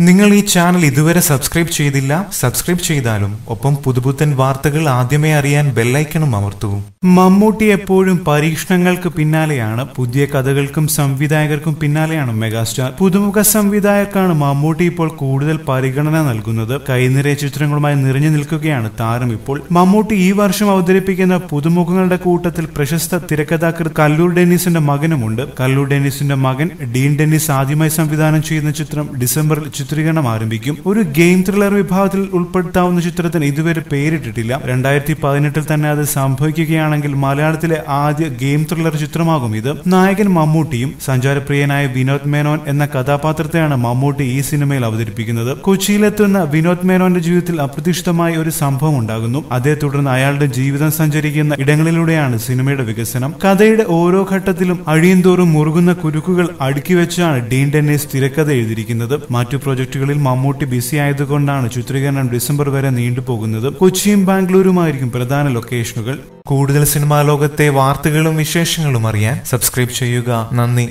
നിങ്ങൾ ഈ ചാനൽ ഇതുവരെ സബ്സ്ക്രൈബ് ചെയ്തില്ല സബ്സ്ക്രൈബ് ചെയ്താലും ഒപ്പം പുതുപുത്തൻ വാർത്തകൾ ആദ്യമേ അറിയാൻ ബെല്ലൈക്കണും അമർത്തൂ. മമ്മൂട്ടി എപ്പോഴും പരീക്ഷണങ്ങൾക്ക് പിന്നാലെയാണ് പുതിയ കഥകൾക്കും സംവിധായകർക്കും പിന്നാലെയാണ് മെഗാസ്റ്റാർ. പുതുമുഖ സംവിധായകർക്കാണ് മമ്മൂട്ടി ഇപ്പോൾ കൂടുതൽ പരിഗണന നൽകുന്നത്. കൈനിറയ ചിത്രങ്ങളുമായി നിറഞ്ഞു നിൽക്കുകയാണ് താരം ഇപ്പോൾ. മമ്മൂട്ടി ഈ വർഷം അവതരിപ്പിക്കുന്ന പുതുമുഖങ്ങളുടെ കൂട്ടത്തിൽ പ്രശസ്ത തിരക്കഥാകൃത്ത് കല്ലൂർ ഡെന്നിസിന്റെ മകനുമുണ്ട്. കല്ലൂർ ഡെന്നിസിന്റെ മകൻ ഡീൻ ഡെന്നിസ് ആദ്യമായി സംവിധാനം ചെയ്യുന്ന ചിത്രം ഡിസംബറിൽ ചിത്രീകരണം ആരംഭിക്കും. ഒരു ഗെയിം ത്രില്ലർ വിഭാഗത്തിൽ ഉൾപ്പെടുത്താവുന്ന ചിത്രത്തിന് ഇതുവരെ പേരിട്ടിട്ടില്ല. രണ്ടായിരത്തി പതിനെട്ടിൽ തന്നെ അത് സംഭവിക്കുകയാണെങ്കിൽ മലയാളത്തിലെ ആദ്യ ഗെയിം ത്രില്ലർ ചിത്രമാകും ഇത്. നായകൻ മമ്മൂട്ടിയും സഞ്ചാരപ്രിയനായ വിനോദ് മേനോൻ എന്ന കഥാപാത്രത്തെയാണ് മമ്മൂട്ടി ഈ സിനിമയിൽ അവതരിപ്പിക്കുന്നത്. കൊച്ചിയിലെത്തുന്ന വിനോദ് മേനോന്റെ ജീവിതത്തിൽ അപ്രതീക്ഷിതമായ ഒരു സംഭവം ഉണ്ടാകുന്നു. അതേ തുടർന്ന് അയാളുടെ ജീവിതം സഞ്ചരിക്കുന്ന ഇടങ്ങളിലൂടെയാണ് സിനിമയുടെ വികസനം. കഥയുടെ ഓരോ ഘട്ടത്തിലും അഴിയന്തോറും മുറുകുന്ന കുരുക്കുകൾ അടുക്കി വെച്ചാണ് ഡീൻ ഡെന്നീസ് തിരക്കഥ എഴുതിയിരിക്കുന്നത്. മറ്റു പ്രൊജക്ടുകളിൽ മമ്മൂട്ടി ബിസി ആയതുകൊണ്ടാണ് ചിത്രീകരണം ഡിസംബർ വരെ നീണ്ടുപോകുന്നത് കൊച്ചിയും ബാംഗ്ലൂരുമായിരിക്കും പ്രധാന ലൊക്കേഷനുകൾ. കൂടുതൽ സിനിമാ ലോകത്തെ വാർത്തകളും വിശേഷങ്ങളും അറിയാൻ സബ്സ്ക്രൈബ് ചെയ്യുക. നന്ദി.